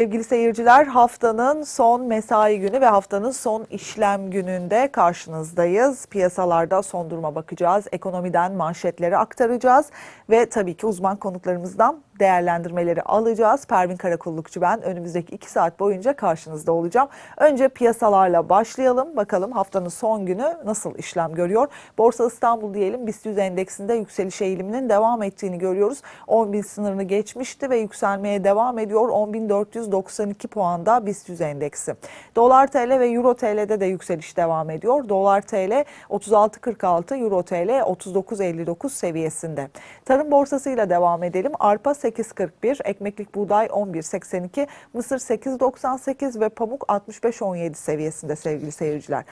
Sevgili seyirciler haftanın son mesai günü ve haftanın son işlem gününde karşınızdayız. Piyasalarda son duruma bakacağız. Ekonomiden manşetleri aktaracağız ve tabii ki uzman konuklarımızdan değerlendirmeleri alacağız. Pervin Karakullukçu ben önümüzdeki 2 saat boyunca karşınızda olacağım. Önce piyasalarla başlayalım. Bakalım haftanın son günü nasıl işlem görüyor? Borsa İstanbul diyelim BIST 100 endeksinde yükseliş eğiliminin devam ettiğini görüyoruz. 10.000 sınırını geçmişti ve yükselmeye devam ediyor. 10.492 puanda BIST 100 endeksi. Dolar TL ve Euro TL'de de yükseliş devam ediyor. Dolar TL 36.46, Euro TL 39.59 seviyesinde. Tarım borsasıyla devam edelim. Arpa 8.41, ekmeklik buğday 11.82, mısır 8.98 ve pamuk 65.17 seviyesinde sevgili seyirciler.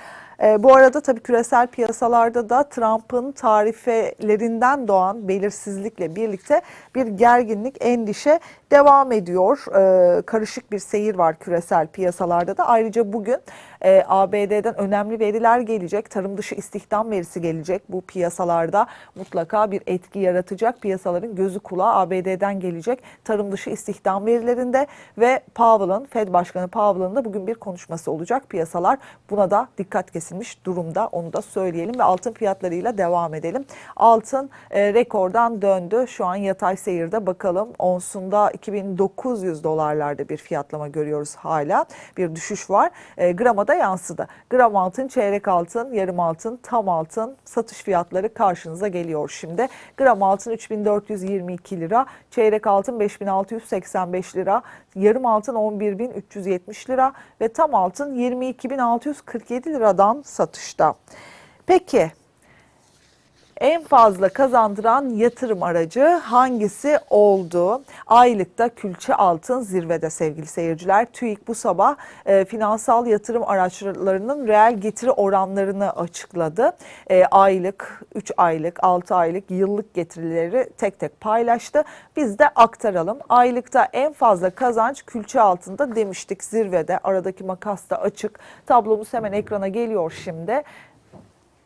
Ee, bu arada tabii küresel piyasalarda da Trump'ın tarifelerinden doğan belirsizlikle birlikte bir gerginlik, endişe devam ediyor. Ee, karışık bir seyir var küresel piyasalarda da. Ayrıca bugün e, ABD'den önemli veriler gelecek. Tarım dışı istihdam verisi gelecek. Bu piyasalarda mutlaka bir etki yaratacak. Piyasaların gözü kulağı ABD'den gelecek. Tarım dışı istihdam verilerinde ve Powell'ın, Fed Başkanı Powell'ın da bugün bir konuşması olacak. Piyasalar buna da dikkat kesilmiş durumda. Onu da söyleyelim ve altın fiyatlarıyla devam edelim. Altın e, rekordan döndü. Şu an yatay seyirde bakalım. Onsunda 2900 dolarlarda bir fiyatlama görüyoruz hala. Bir düşüş var. E, grama da yansıdı. Gram altın, çeyrek altın, yarım altın, tam altın satış fiyatları karşınıza geliyor şimdi. Gram altın 3422 lira, çeyrek altın 5685 lira, yarım altın 11370 lira ve tam altın 22647 liradan satışta. Peki en fazla kazandıran yatırım aracı hangisi oldu? Aylıkta külçe altın zirvede sevgili seyirciler. TÜİK bu sabah e, finansal yatırım araçlarının reel getiri oranlarını açıkladı. E, aylık, 3 aylık, 6 aylık, yıllık getirileri tek tek paylaştı. Biz de aktaralım. Aylıkta en fazla kazanç külçe altında demiştik zirvede. Aradaki makas da açık. Tablomuz hemen ekrana geliyor şimdi.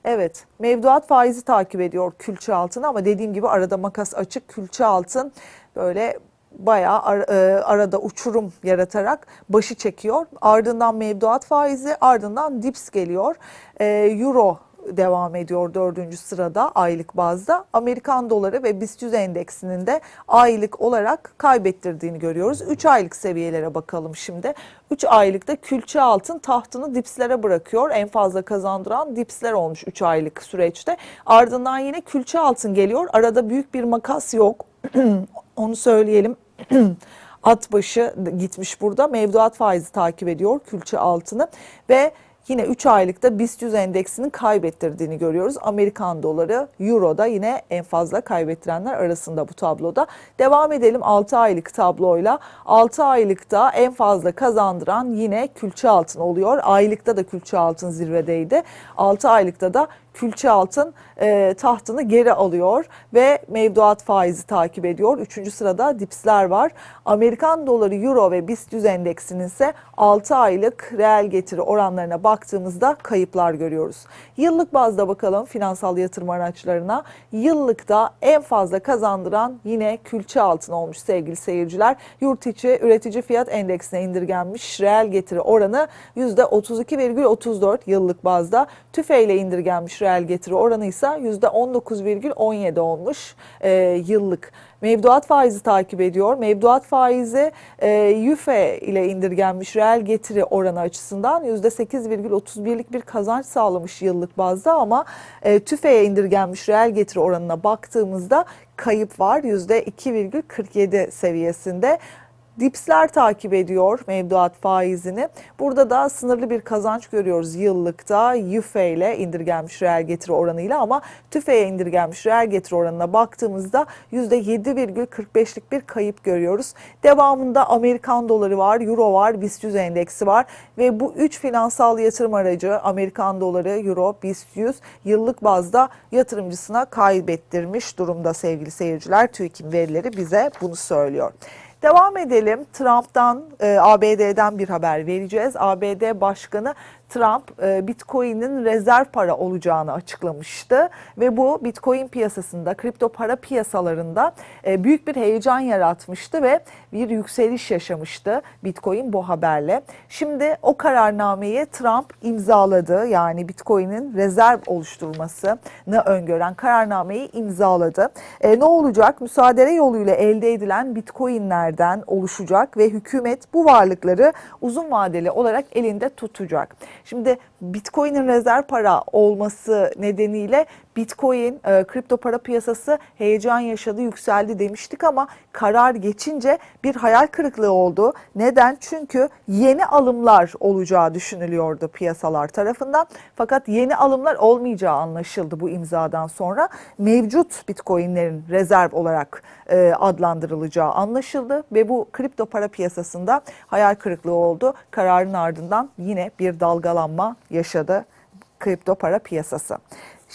Evet, mevduat faizi takip ediyor külçe altını ama dediğim gibi arada makas açık. Külçe altın böyle bayağı ar, e, arada uçurum yaratarak başı çekiyor. Ardından mevduat faizi, ardından dips geliyor. E, Euro devam ediyor dördüncü sırada aylık bazda. Amerikan doları ve BIST 100 endeksinin de aylık olarak kaybettirdiğini görüyoruz. 3 aylık seviyelere bakalım şimdi. 3 aylıkta külçe altın tahtını dipslere bırakıyor. En fazla kazandıran dipsler olmuş 3 aylık süreçte. Ardından yine külçe altın geliyor. Arada büyük bir makas yok. Onu söyleyelim. At başı gitmiş burada. Mevduat faizi takip ediyor külçe altını ve yine 3 aylıkta BIST 100 endeksinin kaybettirdiğini görüyoruz. Amerikan doları, euro da yine en fazla kaybettirenler arasında bu tabloda. Devam edelim 6 aylık tabloyla. 6 aylıkta en fazla kazandıran yine külçe altın oluyor. Aylıkta da külçe altın zirvedeydi. 6 aylıkta da külçe altın e, tahtını geri alıyor ve mevduat faizi takip ediyor. Üçüncü sırada dipsler var. Amerikan doları, euro ve BIST 100 endeksinin ise 6 aylık reel getiri oranlarına baktığımızda kayıplar görüyoruz. Yıllık bazda bakalım finansal yatırım araçlarına. Yıllıkta en fazla kazandıran yine külçe altın olmuş sevgili seyirciler. Yurt içi üretici fiyat endeksine indirgenmiş reel getiri oranı %32,34 yıllık bazda. TÜFE indirgenmiş reel getiri oranı ise %19,17 olmuş e, yıllık. Mevduat faizi takip ediyor. Mevduat faizi e, YÜFE ile indirgenmiş reel getiri oranı açısından %8,31'lik bir kazanç sağlamış yıllık bazda ama e, TÜFE'ye indirgenmiş reel getiri oranına baktığımızda kayıp var %2,47 seviyesinde. Dipsler takip ediyor mevduat faizini. Burada da sınırlı bir kazanç görüyoruz yıllıkta YÜFE ile indirgenmiş reel getiri oranıyla ama TÜFE'ye indirgenmiş reel getiri oranına baktığımızda %7,45'lik bir kayıp görüyoruz. Devamında Amerikan doları var, Euro var, BIST 100 endeksi var ve bu üç finansal yatırım aracı Amerikan doları, Euro, BIST 100 yıllık bazda yatırımcısına kaybettirmiş durumda sevgili seyirciler. TÜİK'in verileri bize bunu söylüyor. Devam edelim. Trump'tan, e, ABD'den bir haber vereceğiz. ABD Başkanı Trump e, Bitcoin'in rezerv para olacağını açıklamıştı ve bu Bitcoin piyasasında, kripto para piyasalarında e, büyük bir heyecan yaratmıştı ve bir yükseliş yaşamıştı Bitcoin bu haberle. Şimdi o kararnameyi Trump imzaladı. Yani Bitcoin'in rezerv oluşturmasını öngören kararnameyi imzaladı. E, ne olacak? Müsaade yoluyla elde edilen Bitcoin'lerden oluşacak ve hükümet bu varlıkları uzun vadeli olarak elinde tutacak. Şimdi Bitcoin'in rezerv para olması nedeniyle Bitcoin, e, kripto para piyasası heyecan yaşadı, yükseldi demiştik ama karar geçince bir hayal kırıklığı oldu. Neden? Çünkü yeni alımlar olacağı düşünülüyordu piyasalar tarafından. Fakat yeni alımlar olmayacağı anlaşıldı bu imzadan sonra. Mevcut Bitcoin'lerin rezerv olarak e, adlandırılacağı anlaşıldı ve bu kripto para piyasasında hayal kırıklığı oldu. Kararın ardından yine bir dalgalanma yaşadı kripto para piyasası.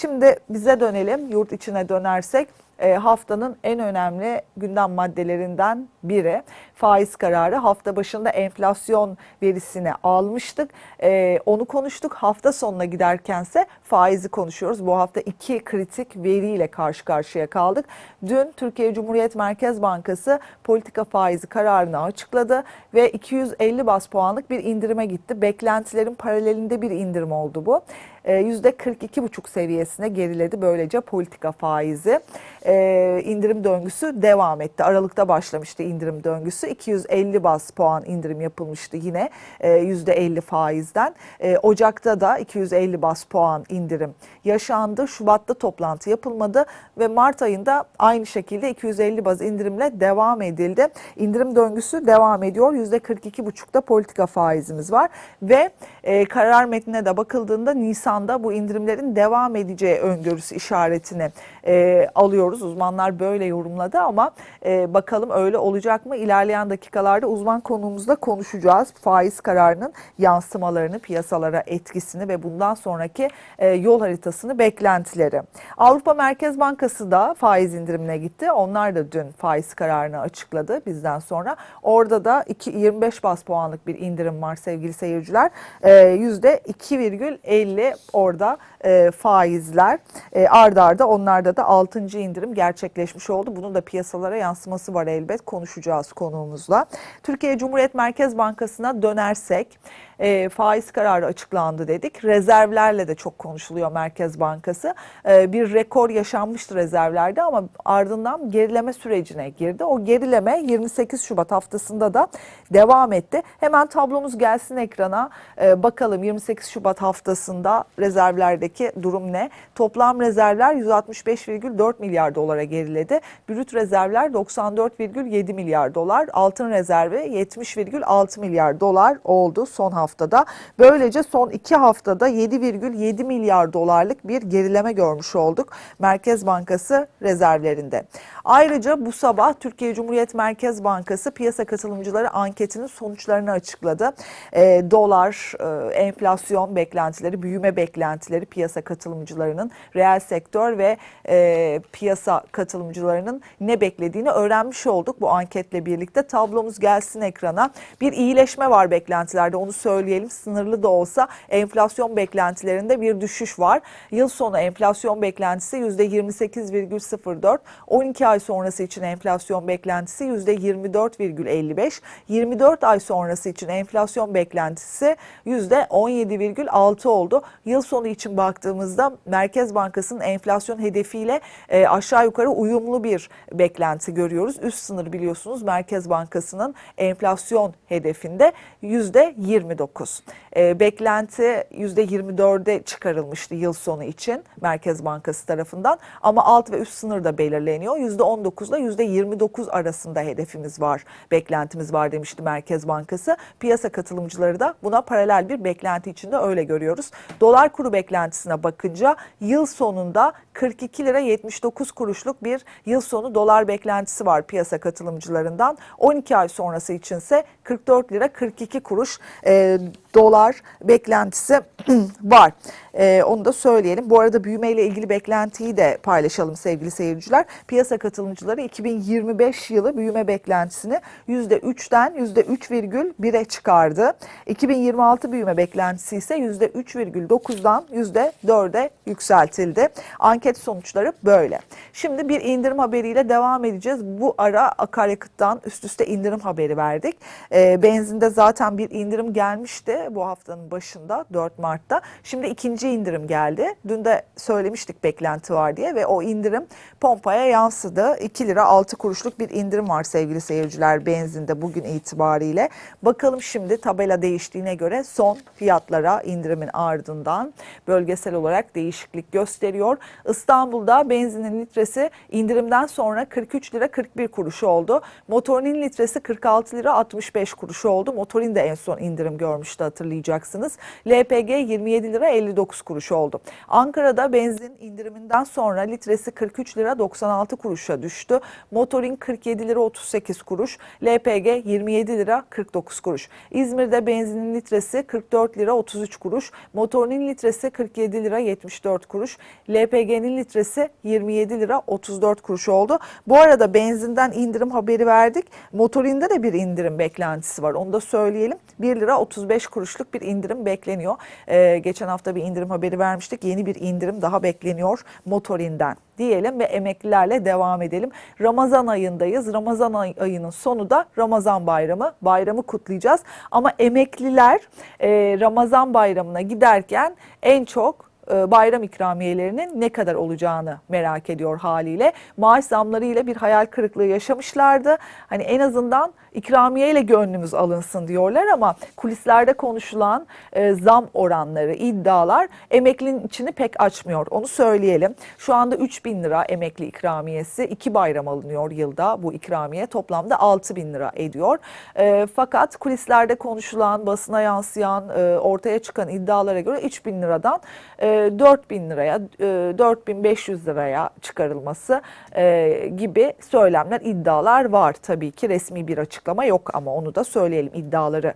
Şimdi bize dönelim, yurt içine dönersek e, haftanın en önemli gündem maddelerinden biri faiz kararı. Hafta başında enflasyon verisini almıştık. E, onu konuştuk. Hafta sonuna giderkense faizi konuşuyoruz. Bu hafta iki kritik veriyle karşı karşıya kaldık. Dün Türkiye Cumhuriyet Merkez Bankası politika faizi kararını açıkladı ve 250 bas puanlık bir indirime gitti. Beklentilerin paralelinde bir indirim oldu bu. %42,5 seviyesine geriledi böylece politika faizi. Ee, indirim döngüsü devam etti. Aralıkta başlamıştı indirim döngüsü. 250 bas puan indirim yapılmıştı yine e, %50 faizden. E, Ocak'ta da 250 bas puan indirim yaşandı. Şubat'ta toplantı yapılmadı ve Mart ayında aynı şekilde 250 baz indirimle devam edildi. İndirim döngüsü devam ediyor. %42,5'da politika faizimiz var ve e, karar metnine de bakıldığında Nisan'da bu indirimlerin devam edeceği öngörüsü işaretini e, alıyoruz. Uzmanlar böyle yorumladı ama e, bakalım öyle olacak mı? İlerleyen dakikalarda uzman konuğumuzla konuşacağız. Faiz kararının yansımalarını, piyasalara etkisini ve bundan sonraki e, yol haritasını, beklentileri. Avrupa Merkez Bankası da faiz indirimine gitti. Onlar da dün faiz kararını açıkladı bizden sonra. Orada da 2, 25 bas puanlık bir indirim var sevgili seyirciler. E, %2,50 orada e, faizler e, ardarda arda onlarda da 6. indirim gerçekleşmiş oldu. Bunun da piyasalara yansıması var elbet konuşacağız konuğumuzla. Türkiye Cumhuriyet Merkez Bankası'na dönersek e, faiz kararı açıklandı dedik. Rezervlerle de çok konuşuluyor Merkez Bankası. E, bir rekor yaşanmıştı rezervlerde ama ardından gerileme sürecine girdi. O gerileme 28 Şubat haftasında da devam etti. Hemen tablomuz gelsin ekrana. E, bakalım 28 Şubat haftasında rezervlerdeki durum ne? Toplam rezervler 165,4 milyar dolara geriledi. Brüt rezervler 94,7 milyar dolar. Altın rezervi 70,6 milyar dolar oldu son hafta haftada. Böylece son iki haftada 7,7 milyar dolarlık bir gerileme görmüş olduk Merkez Bankası rezervlerinde. Ayrıca bu sabah Türkiye Cumhuriyet Merkez Bankası piyasa katılımcıları anketinin sonuçlarını açıkladı. E, dolar, e, enflasyon beklentileri, büyüme beklentileri piyasa katılımcılarının, reel sektör ve e, piyasa katılımcılarının ne beklediğini öğrenmiş olduk bu anketle birlikte. Tablomuz gelsin ekrana. Bir iyileşme var beklentilerde onu söyleyelim. Sınırlı da olsa enflasyon beklentilerinde bir düşüş var. Yıl sonu enflasyon beklentisi %28,04. 12 ay sonrası için enflasyon beklentisi %24,55. 24 ay sonrası için enflasyon beklentisi %17,6 oldu. Yıl sonu için baktığımızda Merkez Bankası'nın enflasyon hedefiyle e, aşağı yukarı uyumlu bir beklenti görüyoruz. Üst sınır biliyorsunuz Merkez Bankası'nın enflasyon hedefinde %29. E, beklenti %24'e çıkarılmıştı yıl sonu için Merkez Bankası tarafından ama alt ve üst sınır da belirleniyor. %19 ile %29 arasında hedefimiz var, beklentimiz var demişti Merkez Bankası. Piyasa katılımcıları da buna paralel bir beklenti içinde öyle görüyoruz. Dolar kuru beklentisine bakınca yıl sonunda 42 lira 79 kuruşluk bir yıl sonu dolar beklentisi var piyasa katılımcılarından. 12 ay sonrası içinse 44 lira 42 kuruş e, dolar beklentisi var. E, onu da söyleyelim. Bu arada büyümeyle ilgili beklentiyi de paylaşalım sevgili seyirciler. Piyasa katılımcıları 2025 yılı büyüme beklentisini %3'ten %3,1'e çıkardı. 2026 büyüme beklentisi ise %3,9'dan %4'e yükseltildi. Anket sonuçları böyle. Şimdi bir indirim haberiyle devam edeceğiz. Bu ara akaryakıttan üst üste indirim haberi verdik. E, benzinde zaten bir indirim gelmişti bu haftanın başında 4 Mart'ta. Şimdi ikinci indirim geldi. Dün de söylemiştik beklenti var diye ve o indirim pompaya yansıdı. 2 lira 6 kuruşluk bir indirim var sevgili seyirciler benzinde bugün itibariyle. Bakalım şimdi tabela değiştiğine göre son fiyatlara indirimin ardından bölgesel olarak değişiklik gösteriyor. İstanbul'da benzinin litresi indirimden sonra 43 lira 41 kuruş oldu. Motorinin litresi 46 lira 65 kuruş oldu. Motorin de en son indirim görmüştü hatırlayacaksınız. LPG 27 lira 59 kuruş oldu. Ankara'da benzin indiriminden sonra litresi 43 lira 96 kuruşa düştü. Motorin 47 lira 38 kuruş, LPG 27 lira 49 kuruş. İzmir'de benzinin litresi 44 lira 33 kuruş, motorinin litresi 47 lira 74 kuruş, LPG'nin litresi 27 lira 34 kuruş oldu. Bu arada benzinden indirim haberi verdik. Motorinde de bir indirim beklentisi var. Onu da söyleyelim. 1 lira 35 kuruşluk bir indirim bekleniyor. Ee, geçen hafta bir indirim haberi vermiştik. Yeni bir indirim daha bekleniyor motorinden diyelim ve emeklilerle devam edelim. Ramazan ayındayız. Ramazan ay- ayının sonu da Ramazan bayramı. Bayramı kutlayacağız. Ama emekliler e, Ramazan bayramına giderken en çok bayram ikramiyelerinin ne kadar olacağını merak ediyor haliyle. Maaş zamları ile bir hayal kırıklığı yaşamışlardı. Hani en azından ikramiye ile gönlümüz alınsın diyorlar ama kulislerde konuşulan e, zam oranları, iddialar emeklinin içini pek açmıyor. Onu söyleyelim. Şu anda 3 bin lira emekli ikramiyesi. iki bayram alınıyor yılda bu ikramiye. Toplamda 6 bin lira ediyor. E, fakat kulislerde konuşulan, basına yansıyan, e, ortaya çıkan iddialara göre 3 bin liradan e, 4 bin liraya, e, 4500 liraya çıkarılması e, gibi söylemler, iddialar var. Tabii ki resmi bir açıklama yok ama onu da söyleyelim iddiaları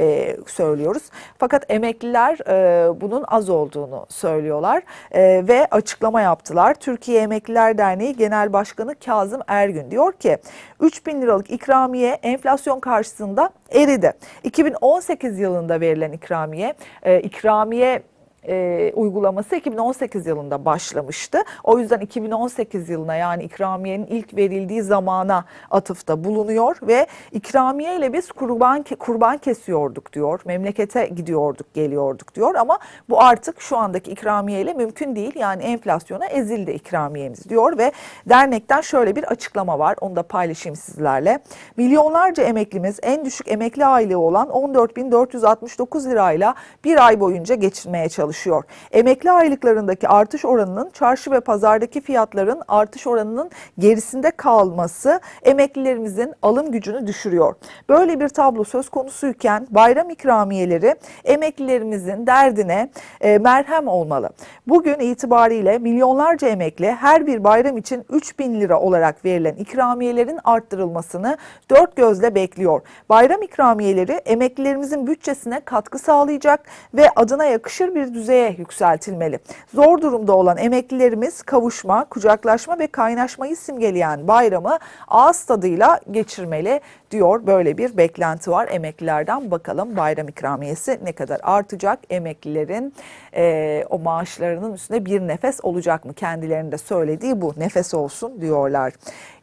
e, söylüyoruz. Fakat emekliler e, bunun az olduğunu söylüyorlar e, ve açıklama yaptılar. Türkiye Emekliler Derneği Genel Başkanı Kazım Ergün diyor ki 3 bin liralık ikramiye enflasyon karşısında eridi. 2018 yılında verilen ikramiye, e, ikramiye e, uygulaması 2018 yılında başlamıştı. O yüzden 2018 yılına yani ikramiyenin ilk verildiği zamana atıfta bulunuyor ve ikramiye ile biz kurban kurban kesiyorduk diyor. Memlekete gidiyorduk, geliyorduk diyor ama bu artık şu andaki ikramiye ile mümkün değil. Yani enflasyona ezildi ikramiyemiz diyor ve dernekten şöyle bir açıklama var. Onu da paylaşayım sizlerle. Milyonlarca emeklimiz en düşük emekli aylığı olan 14.469 lirayla bir ay boyunca geçinmeye çalışıyor. Emekli aylıklarındaki artış oranının çarşı ve pazardaki fiyatların artış oranının gerisinde kalması emeklilerimizin alım gücünü düşürüyor. Böyle bir tablo söz konusuyken bayram ikramiyeleri emeklilerimizin derdine e, merhem olmalı. Bugün itibariyle milyonlarca emekli her bir bayram için 3 bin lira olarak verilen ikramiyelerin arttırılmasını dört gözle bekliyor. Bayram ikramiyeleri emeklilerimizin bütçesine katkı sağlayacak ve adına yakışır bir düzeye yükseltilmeli. Zor durumda olan emeklilerimiz kavuşma, kucaklaşma ve kaynaşmayı simgeleyen bayramı ağız tadıyla geçirmeli diyor. Böyle bir beklenti var emeklilerden. Bakalım bayram ikramiyesi ne kadar artacak? Emeklilerin e, o maaşlarının üstüne bir nefes olacak mı? Kendilerinin de söylediği bu nefes olsun diyorlar.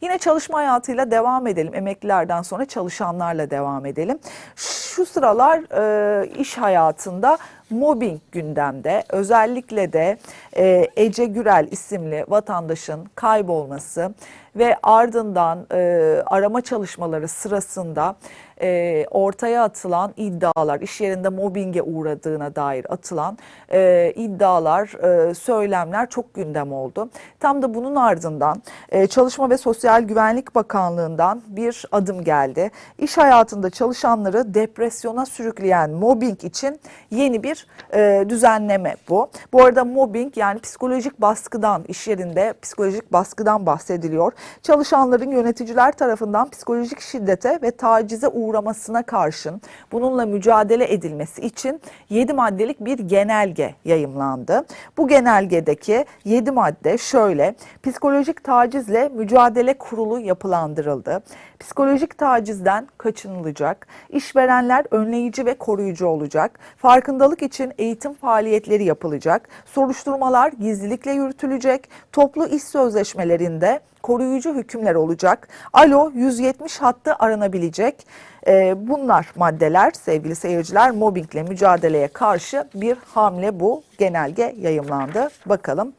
Yine çalışma hayatıyla devam edelim. Emeklilerden sonra çalışanlarla devam edelim. Şu sıralar e, iş hayatında mobbing gündemde. Özellikle de e, Ece Gürel isimli vatandaşın kaybolması ve ardından e, arama çalışmaları sırasında e, ortaya atılan iddialar, iş yerinde mobbinge uğradığına dair atılan e, iddialar, e, söylemler çok gündem oldu. Tam da bunun ardından e, Çalışma ve Sosyal Güvenlik Bakanlığı'ndan bir adım geldi. İş hayatında çalışanları depresyona sürükleyen mobbing için yeni bir e, düzenleme bu. Bu arada mobbing yani psikolojik baskıdan, iş yerinde psikolojik baskıdan bahsediliyor. Çalışanların yöneticiler tarafından psikolojik şiddete ve tacize uğramasına karşın bununla mücadele edilmesi için 7 maddelik bir genelge yayımlandı. Bu genelgedeki 7 madde şöyle. Psikolojik tacizle mücadele kurulu yapılandırıldı. Psikolojik tacizden kaçınılacak. İşverenler önleyici ve koruyucu olacak. Farkındalık için eğitim faaliyetleri yapılacak. Soruşturmalar gizlilikle yürütülecek. Toplu iş sözleşmelerinde koruyucu hükümler olacak. Alo 170 hattı aranabilecek. Ee, bunlar maddeler sevgili seyirciler mobbingle mücadeleye karşı bir hamle bu genelge yayımlandı. Bakalım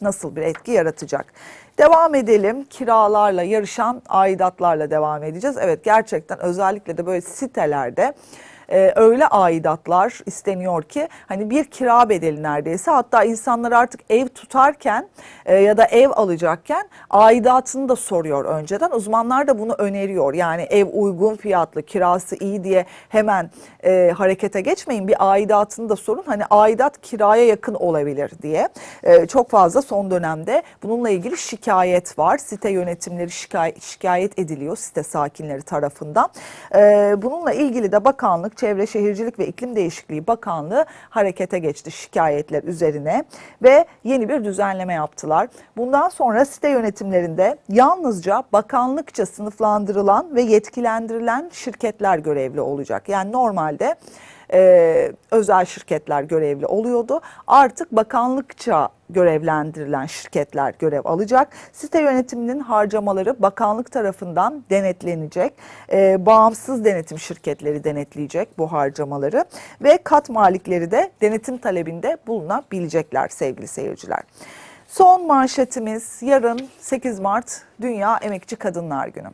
nasıl bir etki yaratacak. Devam edelim. Kiralarla yarışan aidatlarla devam edeceğiz. Evet gerçekten özellikle de böyle sitelerde e, öyle aidatlar isteniyor ki hani bir kira bedeli neredeyse hatta insanlar artık ev tutarken e, ya da ev alacakken aidatını da soruyor önceden. Uzmanlar da bunu öneriyor. Yani ev uygun fiyatlı, kirası iyi diye hemen e, harekete geçmeyin. Bir aidatını da sorun. Hani aidat kiraya yakın olabilir diye. E, çok fazla son dönemde bununla ilgili şikayet var. Site yönetimleri şikayet, şikayet ediliyor site sakinleri tarafından. E, bununla ilgili de bakanlık Çevre Şehircilik ve İklim Değişikliği Bakanlığı harekete geçti şikayetler üzerine ve yeni bir düzenleme yaptılar. Bundan sonra site yönetimlerinde yalnızca bakanlıkça sınıflandırılan ve yetkilendirilen şirketler görevli olacak. Yani normalde e, özel şirketler görevli oluyordu. Artık bakanlıkça görevlendirilen şirketler görev alacak. Site yönetiminin harcamaları bakanlık tarafından denetlenecek. E, bağımsız denetim şirketleri denetleyecek bu harcamaları ve kat malikleri de denetim talebinde bulunabilecekler sevgili seyirciler. Son manşetimiz yarın 8 Mart Dünya Emekçi Kadınlar Günü.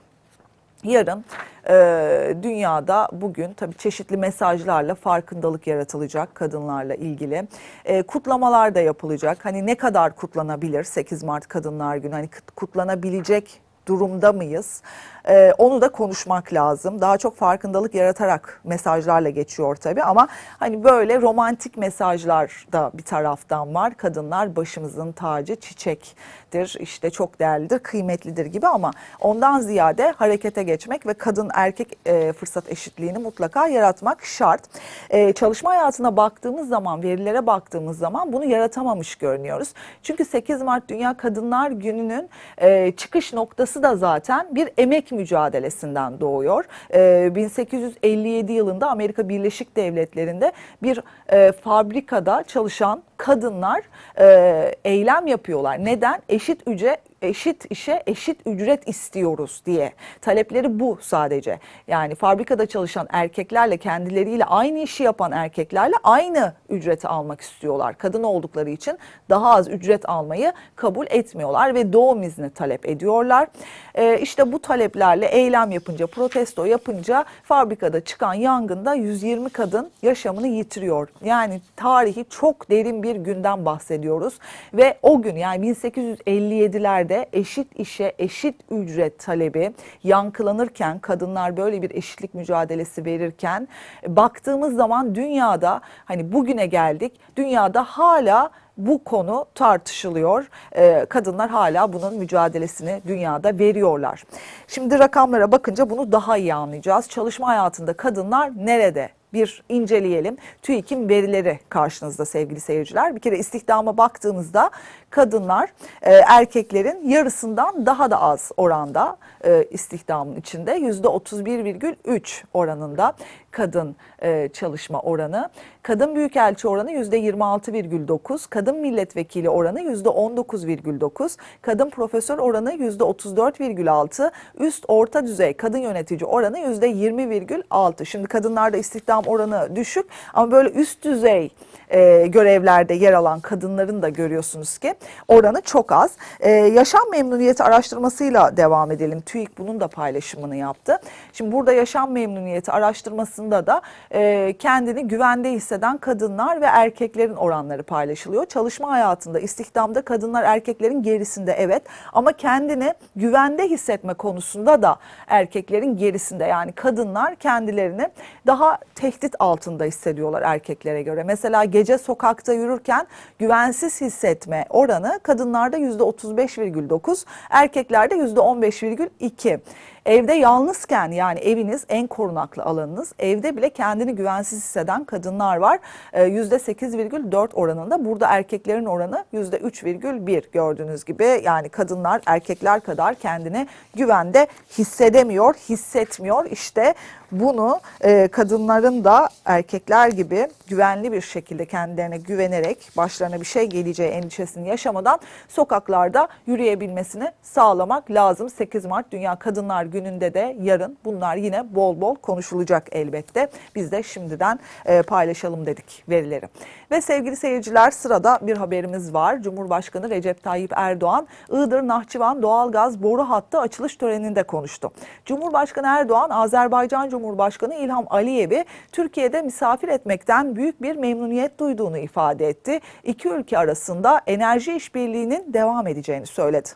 Yarın e, dünyada bugün tabii çeşitli mesajlarla farkındalık yaratılacak kadınlarla ilgili. E, kutlamalar da yapılacak. Hani ne kadar kutlanabilir 8 Mart Kadınlar Günü? Hani kutlanabilecek durumda mıyız? Ee, onu da konuşmak lazım. Daha çok farkındalık yaratarak mesajlarla geçiyor tabii ama hani böyle romantik mesajlar da bir taraftan var. Kadınlar başımızın tacı, çiçektir, işte çok değerlidir, kıymetlidir gibi ama ondan ziyade harekete geçmek ve kadın erkek e, fırsat eşitliğini mutlaka yaratmak şart. E, çalışma hayatına baktığımız zaman, verilere baktığımız zaman bunu yaratamamış görünüyoruz. Çünkü 8 Mart Dünya Kadınlar Günü'nün e, çıkış noktası da zaten bir emek mücadelesinden doğuyor. E, 1857 yılında Amerika Birleşik Devletleri'nde bir e, fabrikada çalışan kadınlar e, eylem yapıyorlar. Neden? Eşit ücret eşit işe eşit ücret istiyoruz diye. Talepleri bu sadece. Yani fabrikada çalışan erkeklerle kendileriyle aynı işi yapan erkeklerle aynı ücreti almak istiyorlar. Kadın oldukları için daha az ücret almayı kabul etmiyorlar ve doğum izni talep ediyorlar. Ee, işte bu taleplerle eylem yapınca, protesto yapınca fabrikada çıkan yangında 120 kadın yaşamını yitiriyor. Yani tarihi çok derin bir günden bahsediyoruz ve o gün yani 1857'lerde ülkede eşit işe eşit ücret talebi yankılanırken kadınlar böyle bir eşitlik mücadelesi verirken baktığımız zaman dünyada hani bugüne geldik dünyada hala bu konu tartışılıyor. Ee, kadınlar hala bunun mücadelesini dünyada veriyorlar. Şimdi rakamlara bakınca bunu daha iyi anlayacağız. Çalışma hayatında kadınlar nerede? Bir inceleyelim. TÜİK'in verileri karşınızda sevgili seyirciler. Bir kere istihdama baktığımızda kadınlar e, erkeklerin yarısından daha da az oranda e, istihdamın içinde yüzde 31,3 oranında kadın e, çalışma oranı. Kadın büyükelçi oranı yüzde 26,9, kadın milletvekili oranı yüzde 19,9, kadın profesör oranı yüzde 34,6, üst orta düzey kadın yönetici oranı yüzde 20,6. Şimdi kadınlarda istihdam oranı düşük ama böyle üst düzey e, görevlerde yer alan kadınların da görüyorsunuz ki oranı çok az. E, yaşam memnuniyeti araştırmasıyla devam edelim. TÜİK bunun da paylaşımını yaptı. Şimdi burada yaşam memnuniyeti araştırmasında da e, kendini güvende hisseden kadınlar ve erkeklerin oranları paylaşılıyor. Çalışma hayatında, istihdamda kadınlar erkeklerin gerisinde evet ama kendini güvende hissetme konusunda da erkeklerin gerisinde. Yani kadınlar kendilerini daha tehdit altında hissediyorlar erkeklere göre. Mesela gece sokakta yürürken güvensiz hissetme oranı kadınlarda %35,9, erkeklerde %15,2. Evde yalnızken yani eviniz en korunaklı alanınız. Evde bile kendini güvensiz hisseden kadınlar var. Ee, %8,4 oranında. Burada erkeklerin oranı %3,1 gördüğünüz gibi. Yani kadınlar erkekler kadar kendini güvende hissedemiyor, hissetmiyor. İşte bunu e, kadınların da erkekler gibi güvenli bir şekilde kendilerine güvenerek başlarına bir şey geleceği endişesini yaşamadan sokaklarda yürüyebilmesini sağlamak lazım. 8 Mart Dünya Kadınlar Günü'nde de yarın bunlar yine bol bol konuşulacak elbette. Biz de şimdiden e, paylaşalım dedik verileri. Ve sevgili seyirciler sırada bir haberimiz var. Cumhurbaşkanı Recep Tayyip Erdoğan Iğdır Nahçıvan doğalgaz boru hattı açılış töreninde konuştu. Cumhurbaşkanı Erdoğan Azerbaycan Cumhurbaşkanı İlham Aliyev'i Türkiye'de misafir etmekten büyük bir memnuniyet duyduğunu ifade etti. İki ülke arasında enerji işbirliğinin devam edeceğini söyledi.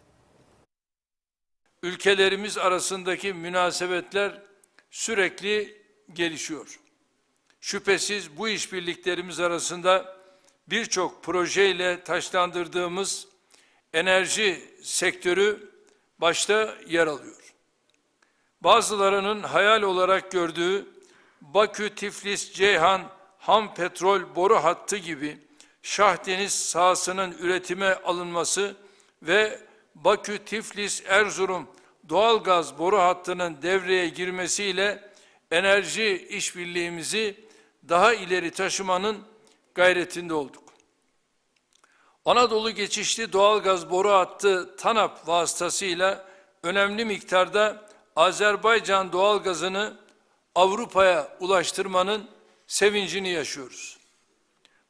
ülkelerimiz arasındaki münasebetler sürekli gelişiyor. Şüphesiz bu işbirliklerimiz arasında birçok projeyle taşlandırdığımız enerji sektörü başta yer alıyor. Bazılarının hayal olarak gördüğü Bakü-Tiflis-Ceyhan ham petrol boru hattı gibi Şah Deniz sahasının üretime alınması ve Bakü-Tiflis-Erzurum doğalgaz boru hattının devreye girmesiyle enerji işbirliğimizi daha ileri taşımanın gayretinde olduk. Anadolu geçişli doğalgaz boru hattı TANAP vasıtasıyla önemli miktarda Azerbaycan doğalgazını Avrupa'ya ulaştırmanın sevincini yaşıyoruz.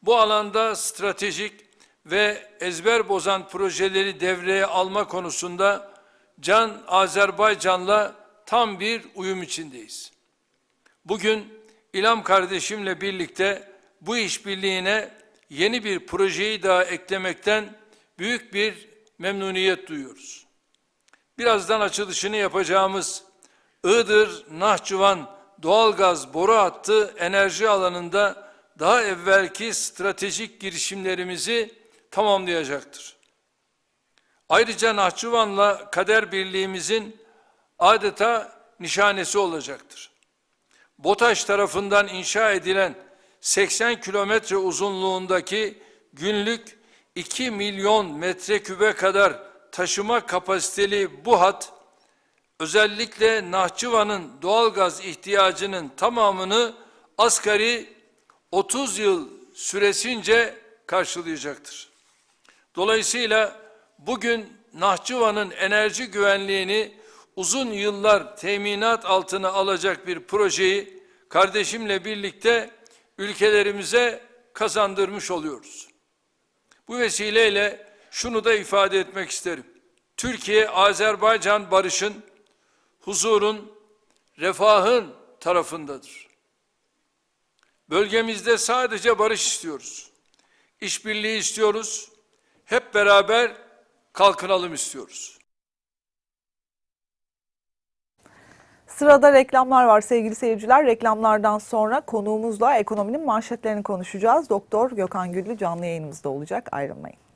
Bu alanda stratejik ve ezber bozan projeleri devreye alma konusunda Can Azerbaycan'la tam bir uyum içindeyiz. Bugün İlham kardeşimle birlikte bu işbirliğine yeni bir projeyi daha eklemekten büyük bir memnuniyet duyuyoruz. Birazdan açılışını yapacağımız Iğdır Nahçıvan doğalgaz boru hattı enerji alanında daha evvelki stratejik girişimlerimizi tamamlayacaktır. Ayrıca Nahçıvan'la kader birliğimizin adeta nişanesi olacaktır. BOTAŞ tarafından inşa edilen 80 kilometre uzunluğundaki günlük 2 milyon metrekübe kadar taşıma kapasiteli bu hat, özellikle Nahçıvan'ın doğalgaz ihtiyacının tamamını asgari 30 yıl süresince karşılayacaktır. Dolayısıyla bugün Nahçıvan'ın enerji güvenliğini uzun yıllar teminat altına alacak bir projeyi kardeşimle birlikte ülkelerimize kazandırmış oluyoruz. Bu vesileyle şunu da ifade etmek isterim. Türkiye, Azerbaycan barışın, huzurun, refahın tarafındadır. Bölgemizde sadece barış istiyoruz. İşbirliği istiyoruz. Hep beraber kalkınalım istiyoruz. Sırada reklamlar var sevgili seyirciler. Reklamlardan sonra konuğumuzla ekonominin manşetlerini konuşacağız. Doktor Gökhan Güllü canlı yayınımızda olacak. Ayrılmayın.